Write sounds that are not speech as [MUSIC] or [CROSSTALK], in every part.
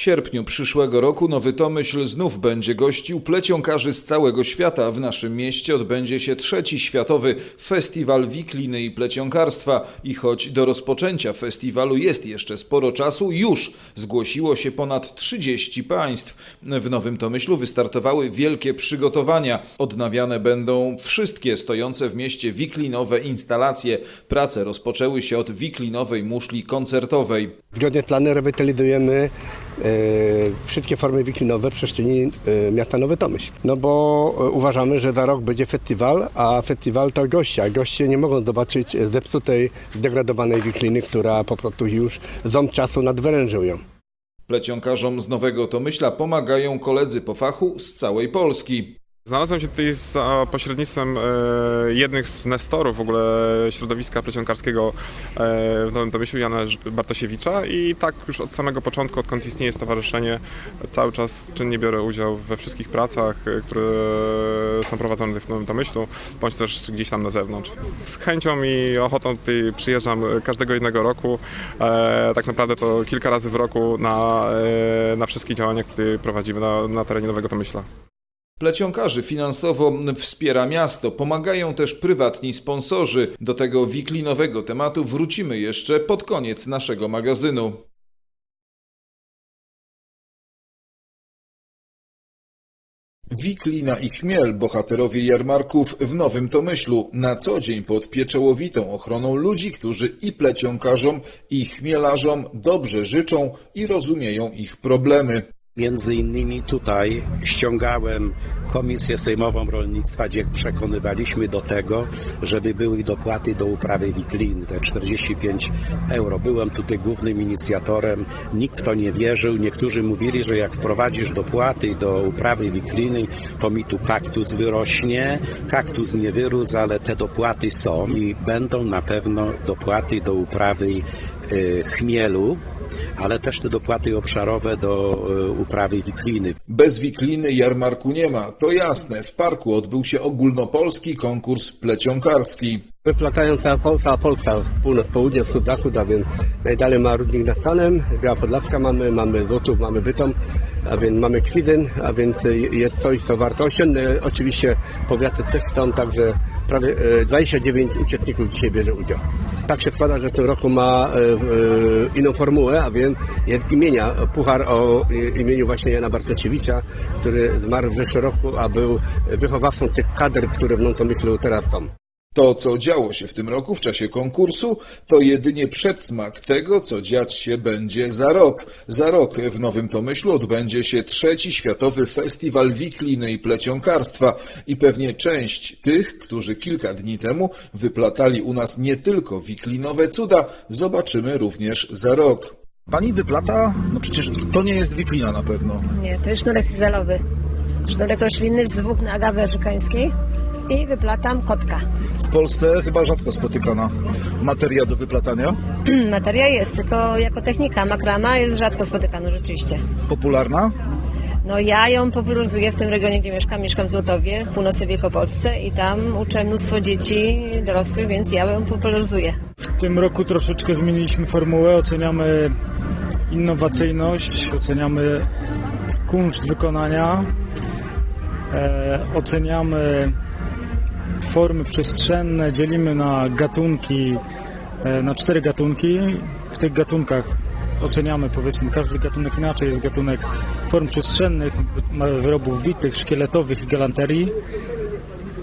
sierpniu przyszłego roku Nowy Tomyśl znów będzie gościł plecionkarzy z całego świata. W naszym mieście odbędzie się trzeci światowy festiwal wikliny i plecionkarstwa. I choć do rozpoczęcia festiwalu jest jeszcze sporo czasu, już zgłosiło się ponad 30 państw. W Nowym Tomyślu wystartowały wielkie przygotowania. Odnawiane będą wszystkie stojące w mieście wiklinowe instalacje. Prace rozpoczęły się od wiklinowej muszli koncertowej. Zgodnie z planem rewitalizujemy wszystkie formy wiklinowe w przestrzeni e, miasta Nowy Tomyśl. No bo e, uważamy, że za rok będzie festiwal, a festiwal to goście, goście nie mogą zobaczyć zepsutej, zdegradowanej wikliny, która po prostu już ząb czasu nadwyrężył ją. Plecionkarzom z Nowego Tomyśla pomagają koledzy po fachu z całej Polski. Znalazłem się tutaj za pośrednictwem e, jednych z nestorów w ogóle środowiska plecionkarskiego e, w Nowym Tomyślu, Jana Bartosiewicza i tak już od samego początku, odkąd istnieje stowarzyszenie, cały czas czynnie biorę udział we wszystkich pracach, e, które są prowadzone w Nowym Tomyślu, bądź też gdzieś tam na zewnątrz. Z chęcią i ochotą tutaj przyjeżdżam każdego jednego roku, e, tak naprawdę to kilka razy w roku na, e, na wszystkie działania, które prowadzimy na, na terenie Nowego Tomyśla. Plecionkarzy finansowo wspiera miasto, pomagają też prywatni sponsorzy. Do tego wiklinowego tematu wrócimy jeszcze pod koniec naszego magazynu. Wiklina i chmiel, bohaterowie jarmarków w Nowym Tomyślu, na co dzień pod pieczołowitą ochroną ludzi, którzy i plecionkarzom, i chmielarzom dobrze życzą i rozumieją ich problemy. Między innymi tutaj ściągałem Komisję Sejmową Rolnictwa, gdzie przekonywaliśmy do tego, żeby były dopłaty do uprawy wikliny, te 45 euro. Byłem tutaj głównym inicjatorem, nikt w to nie wierzył. Niektórzy mówili, że jak wprowadzisz dopłaty do uprawy wikliny, to mi tu kaktus wyrośnie. Kaktus nie wyrósł, ale te dopłaty są i będą na pewno dopłaty do uprawy y, chmielu ale też te dopłaty obszarowe do e, uprawy wikliny. Bez wikliny jarmarku nie ma, to jasne. W parku odbył się ogólnopolski konkurs plecionkarski. Wyplatają cała Polska, cała Polska, północ, południe, wschód, zachód, a więc najdalej ma Rudnik nad Stanem, Biała Podlaska mamy, mamy Złotów, mamy Bytom, a więc mamy Kwidyn, a więc jest coś, co warto. Ościenne oczywiście powiaty też są, także prawie e, 29 uczestników dzisiaj bierze udział. Tak się składa, że w tym roku ma e, e, inną formułę, a więc jest imienia, puchar o e, imieniu właśnie Jana Bartosiewicza, który zmarł w zeszłym roku, a był wychowawcą tych kadr, które w Nątomyślu teraz są. To, co działo się w tym roku w czasie konkursu, to jedynie przedsmak tego, co dziać się będzie za rok. Za rok w Nowym Tomyślu odbędzie się trzeci Światowy Festiwal Wikliny i Plecionkarstwa i pewnie część tych, którzy kilka dni temu wyplatali u nas nie tylko wiklinowe cuda, zobaczymy również za rok. Pani wyplata, no przecież to nie jest wiklina na pewno. Nie, to jest sznurek cyzelowy. Sznurek roślinny z włókna agawy afrykańskiej i wyplatam kotka. W Polsce chyba rzadko spotykana materia do wyplatania. Materia jest, tylko jako technika makrama jest rzadko spotykana rzeczywiście. Popularna. No ja ją popularyzuję w tym regionie, gdzie mieszkam. Mieszkam w Złotowie, w północnej Wielkopolsce i tam uczę mnóstwo dzieci dorosłych, więc ja ją popularyzuję. W tym roku troszeczkę zmieniliśmy formułę, oceniamy innowacyjność, oceniamy kunszt wykonania, e, oceniamy formy przestrzenne, dzielimy na gatunki, e, na cztery gatunki. W tych gatunkach oceniamy powiedzmy każdy gatunek inaczej, jest gatunek form przestrzennych, wyrobów bitych, szkieletowych i galanterii.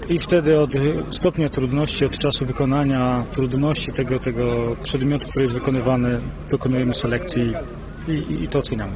I wtedy od stopnia trudności, od czasu wykonania, trudności tego, tego przedmiotu, który jest wykonywany, dokonujemy selekcji i, i, i to oceniamy.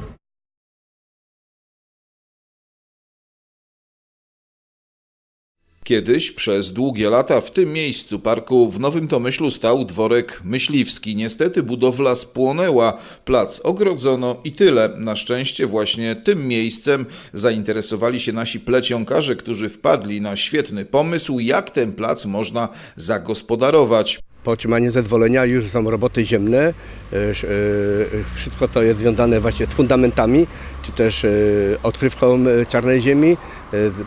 Kiedyś przez długie lata w tym miejscu parku w Nowym Tomyślu stał dworek myśliwski. Niestety budowla spłonęła, plac ogrodzono i tyle. Na szczęście właśnie tym miejscem zainteresowali się nasi plecionkarze, którzy wpadli na świetny pomysł, jak ten plac można zagospodarować. Po otrzymaniu zezwolenia już są roboty ziemne, e, e, wszystko co jest związane właśnie z fundamentami, czy też e, odkrywką czarnej ziemi,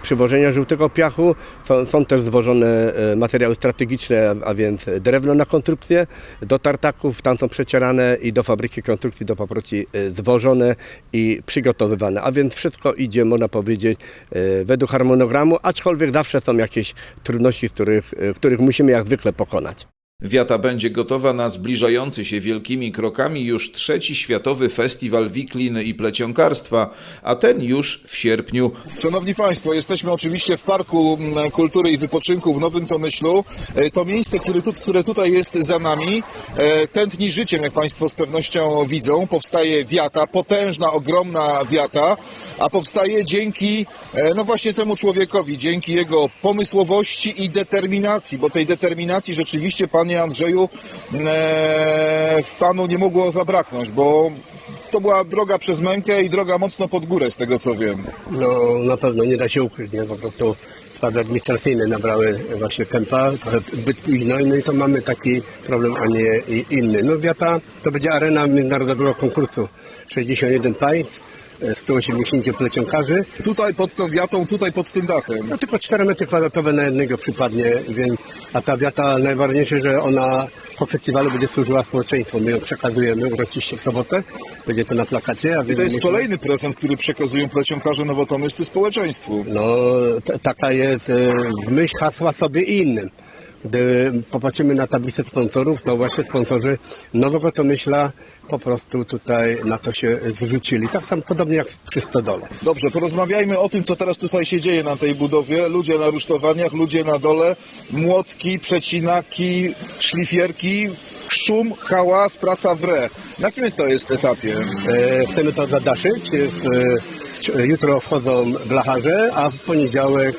przywożenia żółtego piachu. Są, są też zwożone materiały strategiczne, a więc drewno na konstrukcję, do tartaków, tam są przecierane i do fabryki konstrukcji do paproci zwożone i przygotowywane. A więc wszystko idzie, można powiedzieć, według harmonogramu, aczkolwiek zawsze są jakieś trudności, których, których musimy jak zwykle pokonać. Wiata będzie gotowa na zbliżający się wielkimi krokami już trzeci Światowy Festiwal Wiklin i Plecionkarstwa, a ten już w sierpniu. Szanowni Państwo, jesteśmy oczywiście w Parku Kultury i Wypoczynku w Nowym Tomyślu. E, To miejsce, które, tu, które tutaj jest za nami, e, tętni życiem, jak Państwo z pewnością widzą. Powstaje wiata, potężna, ogromna wiata, a powstaje dzięki, e, no właśnie temu człowiekowi, dzięki jego pomysłowości i determinacji, bo tej determinacji rzeczywiście, Panie Andrzeju, e, Panu nie mogło zabraknąć, bo to była droga przez mękę i droga mocno pod górę, z tego co wiem. No na pewno nie da się ukryć, nie? po prostu sprawy administracyjne nabrały właśnie tempa, trochę zbyt późno, no i to mamy taki problem, a nie inny. No Wiata to będzie arena międzynarodowego konkursu, 61 państw, 180 plecionkarzy, Tutaj pod tą wiatą, tutaj pod tym dachem. no tylko 4 metry kwadratowe na jednego przypadnie, więc, a ta wiata najważniejsze, że ona po festiwalu będzie służyła społeczeństwu. My ją przekazujemy uroczyście w sobotę, będzie to na plakacie. A I to jest myślę- kolejny prezent, który przekazują plecionkarze nowotomyscy społeczeństwu. No, taka jest e, myśl hasła sobie i innym. Gdy popatrzymy na tablicę sponsorów, to właśnie sponsorzy Nowego Tomyśla po prostu tutaj na to się zwrócili. Tak samo podobnie jak przy Stodole. Dobrze, porozmawiajmy o tym, co teraz tutaj się dzieje na tej budowie. Ludzie na rusztowaniach, ludzie na dole, młotki, przecinaki, szlifierki, szum, hałas, praca w re. Na jakim to jest etapie? E, chcemy to zadaszyć. E, e, jutro wchodzą blacharze, a w poniedziałek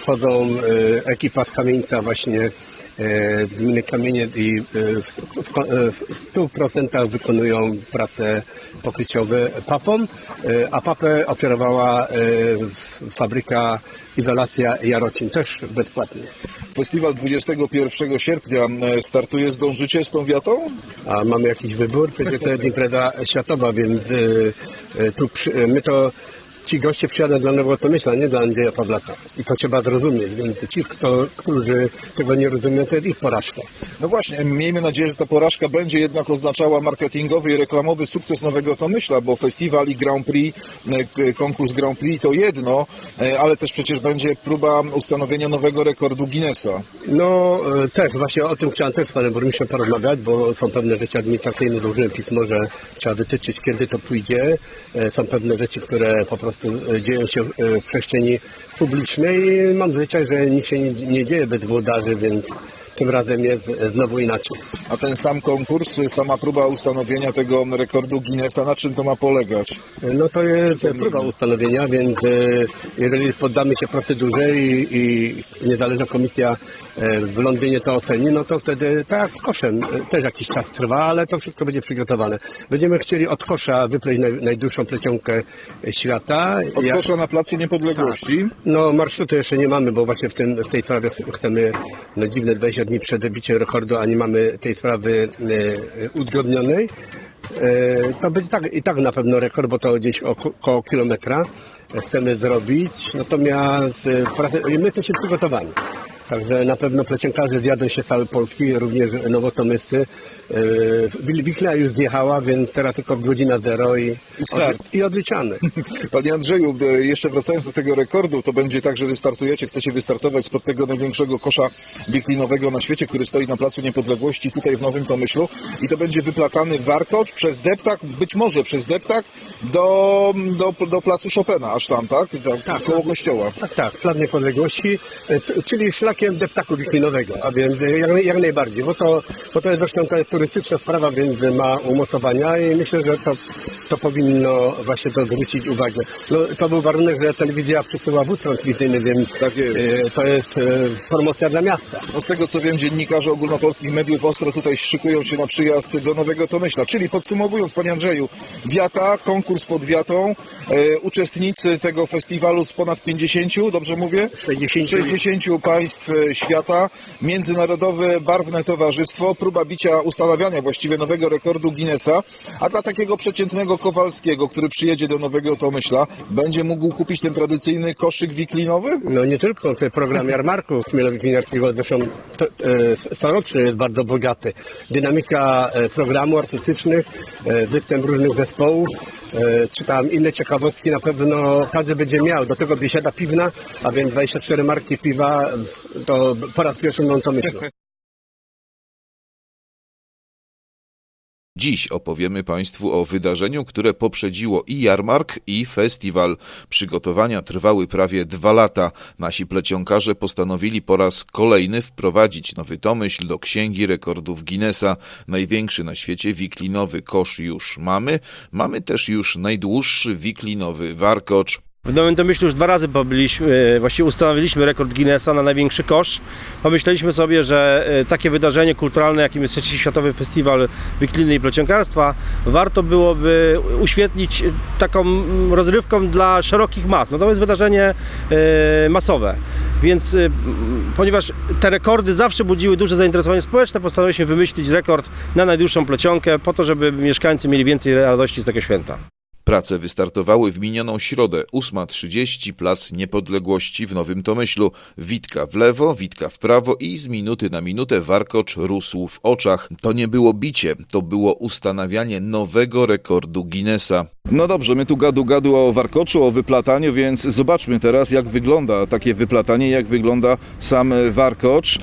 wchodzą e, ekipa z Kamieńca właśnie e, gminy Kamienie i e, w, w, e, w 100% wykonują prace pokryciowe papą, e, a papę oferowała e, fabryka Izolacja Jarocin też bezpłatnie. Festiwal 21 sierpnia e, startuje. Zdążycie z tą wiatą? A mamy jakiś wybór? Przecież to jest impreza światowa, więc tu my to ci goście przyjadą dla Nowego Tomyśla, nie dla Andrzeja Pawlaka. I to trzeba zrozumieć, więc ci, kto, którzy tego nie rozumieją, to jest ich porażka. No właśnie, miejmy nadzieję, że ta porażka będzie jednak oznaczała marketingowy i reklamowy sukces Nowego Tomyśla, bo festiwal i Grand Prix, e, konkurs Grand Prix to jedno, e, ale też przecież będzie próba ustanowienia nowego rekordu Guinnessa. No y, też, właśnie o tym chciałem też z panem burmistrzem porozmawiać, bo są pewne rzeczy administracyjne, złożyłem pismo, że trzeba wytyczyć, kiedy to pójdzie. E, Są pewne rzeczy, które po prostu e, dzieją się e, w przestrzeni publicznej. Mam zwyczaj, że nic się nie dzieje bez włodarzy, więc tym razem jest znowu inaczej. A ten sam konkurs, sama próba ustanowienia tego rekordu Guinnessa, na czym to ma polegać? No to jest próba ustanowienia, więc e, jeżeli poddamy się procedurze i, i niezależna komisja e, w Londynie to oceni, no to wtedy tak z koszem e, też jakiś czas trwa, ale to wszystko będzie przygotowane. Będziemy chcieli od kosza wypleść naj, najdłuższą plecionkę świata. Od Ja- kosza na Placu Niepodległości. no marszrutu jeszcze nie mamy, bo właśnie w, tym, w tej sprawie chcemy no dziwne 20 dni przed rekordu, a nie mamy tej sprawy e, uzgodnionej. E, to będzie tak, i tak na pewno rekord, bo to gdzieś oko- około kilometra chcemy zrobić. Natomiast e, my jesteśmy przygotowani. Także na pewno plecionkarze zjadą się z całej Polski, również nowotomyscy. Yy, Wikla już zjechała, więc teraz tylko godzina zero i, I start. i odliczamy. [LAUGHS] Panie Andrzeju, e, jeszcze wracając do tego rekordu, to będzie tak, że wystartujecie, chcecie wystartować spod tego największego kosza wiklinowego na świecie, który stoi na Placu Niepodległości tutaj w Nowym Tomyślu i to będzie wyplatany warkocz przez deptak, być może przez deptak do, do, do Placu Chopina, aż tam, tak? Tak, koło kościoła. Tak, tak, plan niepodległości, e, c- czyli szlakiem deptaku wiklinowego, a więc jak, jak najbardziej, bo to, bo to jest zresztą turystyczna sprawa, więc ma umocowania i myślę, że to, to powinno właśnie to zwrócić uwagę. No, to był warunek, że telewizja przesyła wóz transmisyjny, więc Tak jest. e, to jest e, promocja dla miasta. No z tego co wiem, dziennikarze ogólnopolskich mediów ostro tutaj szykują się na przyjazd do Nowego Tomyśla. Czyli podsumowując, Panie Andrzeju, Wiata, konkurs pod Wiatą, e, uczestnicy tego festiwalu z ponad 50, dobrze mówię? 60. 60 państw e, świata, międzynarodowe barwne towarzystwo, próba bicia, ustanawiania właściwie nowego rekordu Guinnessa, a dla takiego przeciętnego Kowalskiego, który przyjedzie do Nowego Tomyśla, będzie mógł kupić ten tradycyjny koszyk wiklinowy? No nie tylko, ten program jarmarku Chmielowi-Winiarskiego zresztą to, e, corocznie jest bardzo bogaty. Dynamika e, programu artystycznych, e, występ różnych zespołów, czy tam inne ciekawostki na pewno każdy będzie miał. Do tego biesiada piwna, a więc 24 marki piwa to po raz pierwszy mam to myślę. Dziś opowiemy Państwu o wydarzeniu, które poprzedziło i jarmark, i festiwal. Przygotowania trwały prawie dwa lata. Nasi plecionkarze postanowili po raz kolejny wprowadzić nowy tomyśl do Księgi Rekordów Guinnessa. Największy na świecie wiklinowy kosz już mamy. Mamy też już najdłuższy wiklinowy warkocz. W Nowym Domyślu już dwa razy pobyliśmy, e, właściwie ustanowiliśmy rekord Guinnessa na największy kosz. Pomyśleliśmy sobie, że e, takie wydarzenie kulturalne, jakim jest Trzeci Światowy Festiwal Wikliny i Plecionkarstwa, warto byłoby uświetlić taką rozrywką dla szerokich mas. No to jest wydarzenie e, masowe, więc ponieważ te rekordy zawsze budziły duże zainteresowanie społeczne, postanowiliśmy wymyślić rekord na najdłuższą plecionkę po to, żeby mieszkańcy mieli więcej radości z tego święta. Prace wystartowały w minioną środę, 8.30, Plac Niepodległości w Nowym Tomyślu. Witka w lewo, witka w prawo i z minuty na minutę warkocz rósł w oczach. To nie było bicie, to było ustanawianie nowego rekordu Guinnessa. No dobrze, my tu gadu gadu o warkoczu, o wyplataniu, więc zobaczmy teraz jak wygląda takie wyplatanie, jak wygląda sam e, warkocz. E,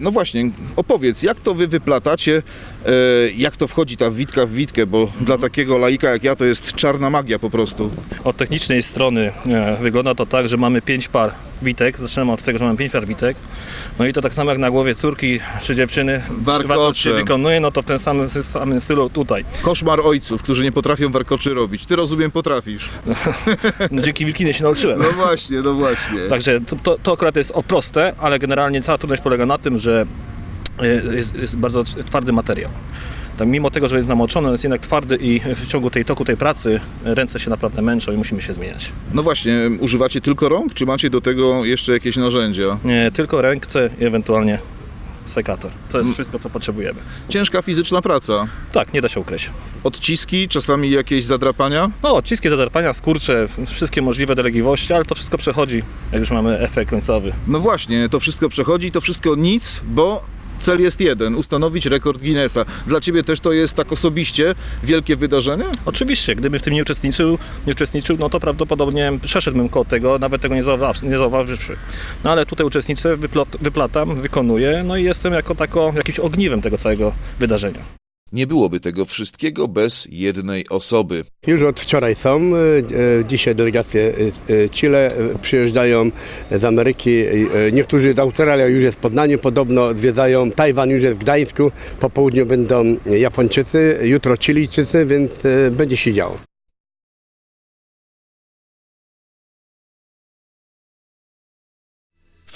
No właśnie, opowiedz, jak to wy wyplatacie, e, jak to wchodzi ta witka w witkę, bo dla takiego laika jak ja to jest czarna magia po prostu. Od technicznej strony wygląda to tak, że mamy 5 par witek. Zaczynamy od tego, że mamy 5 par witek. No i to tak samo jak na głowie córki czy dziewczyny warkocz się wykonuje, no to w tym samym, samym stylu tutaj. Koszmar ojców, którzy nie potrafią warkoczy robić. Ty rozumiem potrafisz. [LAUGHS] No, dzięki Wilkinie się nauczyłem. No właśnie, no właśnie. Także to, to, to akurat jest proste, ale generalnie cała trudność polega na tym, że e, jest, jest bardzo twardy materiał. Tak, mimo tego, że jest namoczony, on jest jednak twardy i w ciągu tej toku tej pracy ręce się naprawdę męczą i musimy się zmieniać. No właśnie, używacie tylko rąk, czy macie do tego jeszcze jakieś narzędzia? Nie, tylko ręce i ewentualnie sekator. To jest wszystko, co potrzebujemy. Ciężka fizyczna praca. Tak, nie da się ukryć. Odciski, czasami jakieś zadrapania. No, odciski, zadarpania, skurcze, wszystkie możliwe dolegliwości, ale to wszystko przechodzi, jak już mamy efekt końcowy. No właśnie, to wszystko przechodzi, to wszystko nic, bo cel jest jeden, ustanowić rekord Guinnessa. Dla Ciebie też to jest tak osobiście wielkie wydarzenie? Oczywiście, gdybym w tym nie uczestniczył, nie uczestniczył, no to prawdopodobnie przeszedłbym koło tego, nawet tego nie, zauważ, nie zauważywszy. No ale tutaj uczestniczę, wyplatam, wykonuję, no i jestem jako tako jakimś ogniwem tego całego wydarzenia. Nie byłoby tego wszystkiego bez jednej osoby. Już od wczoraj są. e, e, Dzisiaj delegacje e, Chile przyjeżdżają z Ameryki. Niektórzy z Australii już jest w Poznaniu, podobno odwiedzają Tajwan, już jest w Gdańsku. Po południu będą Japończycy, jutro Chilijczycy, więc będzie się działo.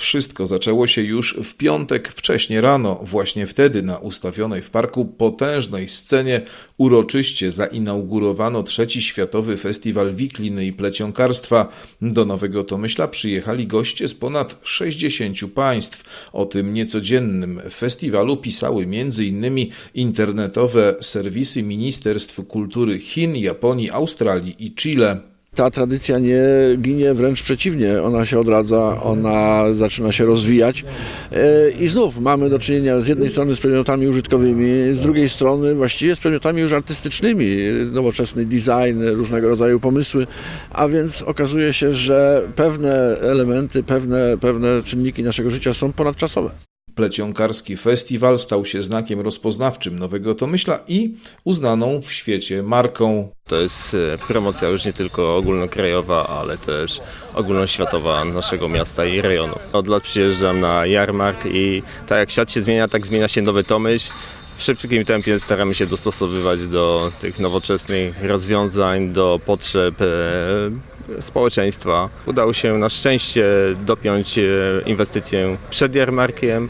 Wszystko zaczęło się już w piątek wcześnie rano. Właśnie wtedy na ustawionej w parku potężnej scenie uroczyście zainaugurowano trzeci Światowy Festiwal Wikliny i Plecionkarstwa. Do Nowego Tomyśla przyjechali goście z ponad 60 państw. O tym niecodziennym festiwalu pisały m.in. internetowe serwisy Ministerstw Kultury Chin, Japonii, Australii i Chile. Ta tradycja nie ginie, wręcz przeciwnie, ona się odradza, ona zaczyna się rozwijać. E, I znów mamy do czynienia z jednej strony z przedmiotami użytkowymi, z drugiej strony właściwie z przedmiotami już artystycznymi, nowoczesny design, różnego rodzaju pomysły, a więc okazuje się, że pewne elementy, pewne, pewne czynniki naszego życia są ponadczasowe. Plecionkarski festiwal stał się znakiem rozpoznawczym Nowego Tomyśla i uznaną w świecie marką. To jest e, promocja już nie tylko ogólnokrajowa, ale też ogólnoświatowa naszego miasta i rejonu. Od lat przyjeżdżam na jarmark i tak jak świat się zmienia, tak zmienia się Nowy Tomyśl. W szybkim tempie staramy się dostosowywać do tych nowoczesnych rozwiązań, do potrzeb e, społeczeństwa. Udało się na szczęście dopiąć e, inwestycję przed jarmarkiem.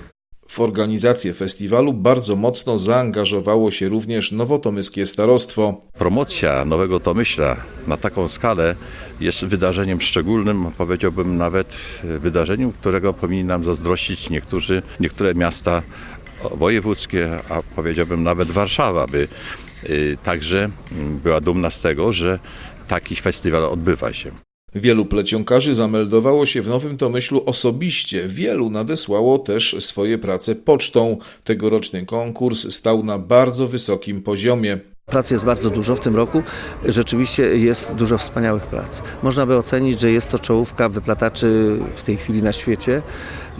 W organizację festiwalu bardzo mocno zaangażowało się również nowotomyskie starostwo. Promocja Nowego Tomyśla na taką skalę jest wydarzeniem szczególnym, powiedziałbym nawet wydarzeniem, którego powinni nam zazdrościć niektórzy, niektóre miasta wojewódzkie, a powiedziałbym nawet Warszawa by y, także mm, była dumna z tego, że taki festiwal odbywa się. Wielu plecionkarzy zameldowało się w Nowym Tomyślu osobiście, wielu nadesłało też swoje prace pocztą. Tegoroczny konkurs stał na bardzo wysokim poziomie. Prac jest bardzo dużo w tym roku. Rzeczywiście jest dużo wspaniałych prac. Można by ocenić, że jest to czołówka wyplataczy w tej chwili na świecie,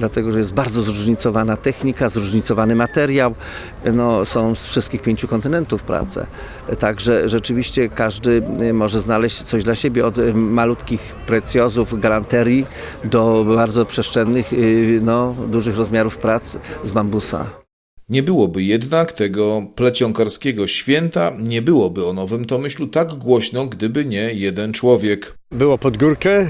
dlatego że jest bardzo zróżnicowana technika, zróżnicowany materiał. No, są z wszystkich pięciu kontynentów prace. Także rzeczywiście każdy y, może znaleźć coś dla siebie od y, malutkich precjozów, galanterii do bardzo przestrzennych, y, no, dużych rozmiarów prac z bambusa. Nie byłoby jednak tego plecionkarskiego święta, nie byłoby o Nowym Tomyślu tak głośno, gdyby nie jeden człowiek. Było pod górkę, e,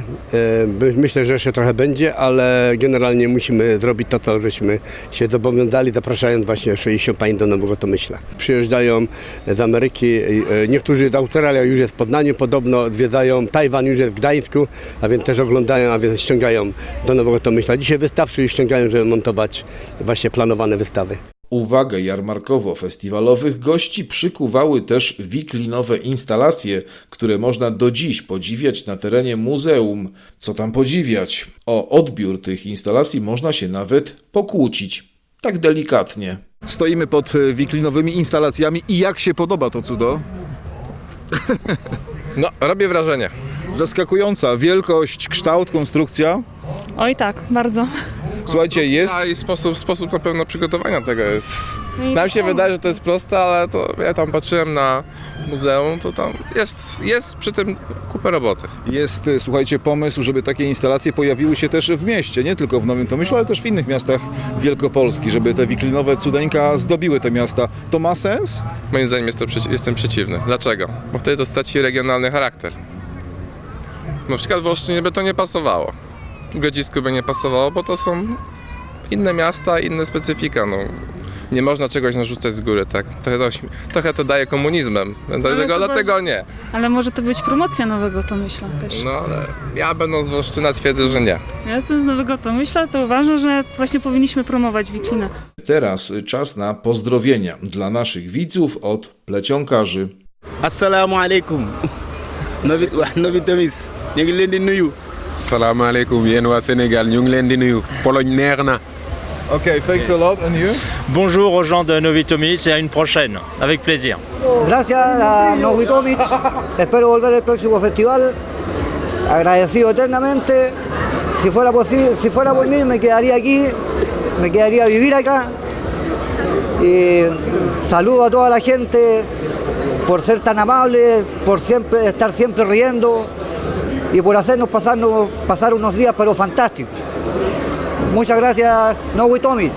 myślę, że jeszcze trochę będzie, ale generalnie musimy zrobić to, co żeśmy się zobowiązali, zapraszając właśnie 60 pań do Nowego Tomyśla. Przyjeżdżają z Ameryki, e, niektórzy z Australii już jest w Poznaniu, podobno odwiedzają, Tajwan już jest w Gdańsku, a więc też oglądają, a więc ściągają do Nowego Tomyśla. Dzisiaj wystawcy już ściągają, żeby montować właśnie planowane wystawy. Uwagę jarmarkowo-festiwalowych gości przykuwały też wiklinowe instalacje, które można do dziś podziwiać na terenie muzeum. Co tam podziwiać? O odbiór tych instalacji można się nawet pokłócić. Tak delikatnie. Stoimy pod e, wiklinowymi instalacjami i jak się podoba to cudo? No, robię wrażenie. Zaskakująca wielkość, kształt, konstrukcja. Oj tak, bardzo. Słuchajcie, jest A i sposób, sposób na pewno przygotowania tego jest. No Nam się wydaje, że to jest proste, ale to ja tam patrzyłem na muzeum, to tam jest, jest przy tym kupę roboty. Jest, e, słuchajcie, pomysł, żeby takie instalacje pojawiły się też w mieście, nie tylko w Nowym Tomyślu, ale też w innych miastach Wielkopolski, żeby te wiklinowe cudeńka zdobiły te miasta. To ma sens? Moim zdaniem jest to, przeci- jestem przeciwny. Dlaczego? Bo wtedy to straci regionalny charakter. Na przykład w Olsztynie by to nie pasowało. W Grodzisku by nie pasowało, bo to są inne miasta, inne specyfika. No. Nie można czegoś narzucać z góry, tak? Trochę to, trochę to daje komunizmem, dlatego, dlatego nie. Ale może to być promocja Nowego Tomyśla też. No ale ja będąc z Wolsztyna twierdzę, że nie. Ja jestem z Nowego Tomyśla, to uważam, że właśnie powinniśmy promować wiklinę. Teraz czas na pozdrowienia dla naszych widzów od plecionkarzy. Assalamu alaikum. Novi Tomis ñu ngi leen di nuyu. Salaamaaleykum yéen waa Sénégal ñu ngi leen di nuyu Pologne neex na. Okay, thanks a lot. And you? Bonjour aux gens de Novitomis et à une prochaine, avec plaisir. Gracias a Novi Tomic. Espero volver el próximo festival. Agradecido eternamente. Si fuera posible, si fuera por mí, me quedaría aquí. Me quedaría a vivir acá. Y saludo a toda la gente por ser tan amable, por siempre estar siempre riendo y por hacernos pasar unos días pero fantásticos. Muchas gracias, Tomic.